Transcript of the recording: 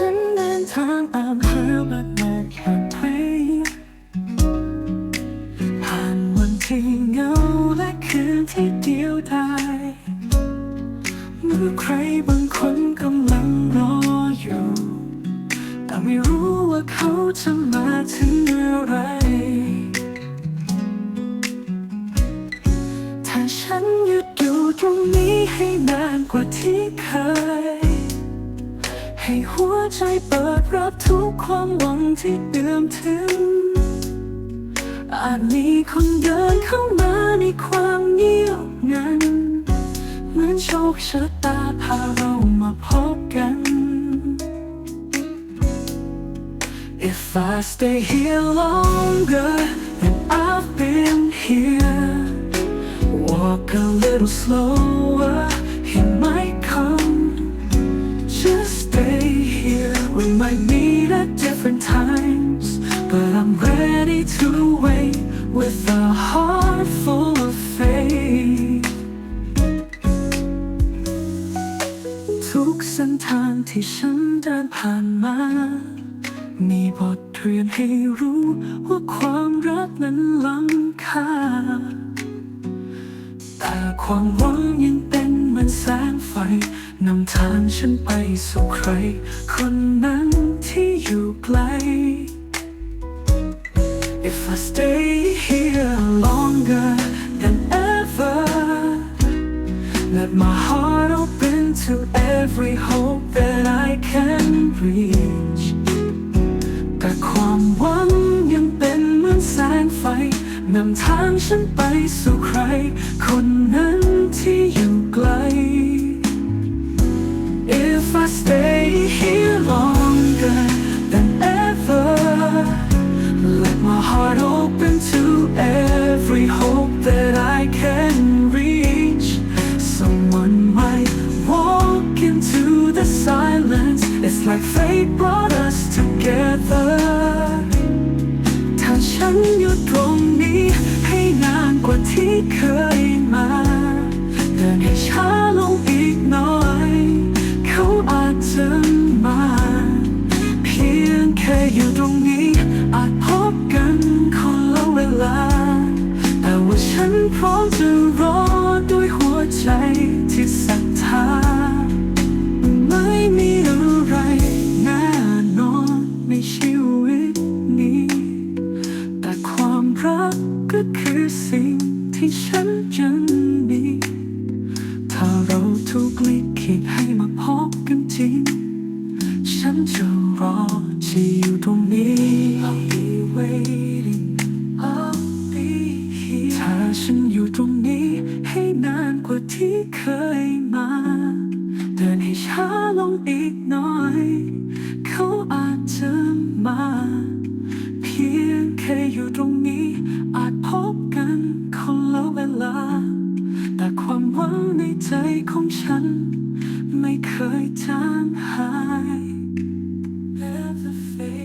ฉันเดินทางตามหาบัดแม่แค่เพลงผ่านวันที่เหงาและคืนที่เดียวดายเมื่อใครบางคนกำลังรออยู่ แต่ไม่รู้ว่าเขาจะมาถึงเมื่อไร ถ้าฉันหยุดอยู่ตรงนี้ให้นานกว่าที่เคย ให้หัวใจเปิดรับทุกความหวังที่เดิมถึง อาจมีคนเดินเข้ามาในความเงียบงันเหมือนโชคชะตาพาเรามาพบกัน If I stay here longer than I've been here Walk a little slower, he might might meet at different times, but I'm ready to wait with a heart full of faith. ทุกเส้นทางที่ฉันเดินผ่านมา มีบทเรียนให้รู้ว่าความรักนั้นล้ำค่า แต่ความหวังยังเป็นเหมือนแสงไฟ นำทางฉันไปสู่ใคร คนนั้นที่อยู่ไกล If I stay here longer than ever Let my heart open to every hope that I can reach แต่ความหวังยังเป็นเหมือนแสงไฟนำทางฉันไปสู่ใคร คนนั้นที่อยู่ไกล If I stay here longer than ever Let my heart open to every hope that I can reach Someone might walk into the silence It's like fate brought us together ถ้าฉันอยู่ตรงนี้ อาจจะมา เพียงแค่อยู่ตรงนี้ อาจพบกันคนละเวลา แต่ว่าฉันพร้อมจะรอด้วยหัวใจที่ศรัทธา ไม่มีอะไรแน่นอนในชีวิตนี้ แต่ความรักก็คือสิ่งที่ฉันยังมี ถ้าเราถูกลิขิตให้มาพบ ริง ฉันจะรอจะอยู่ตรงนี้ I'll be waiting I'll be here ถ้าฉันอยู่ตรงนี้ให้นานกว่าที่เคยมา 没可以谈，还 time, fail。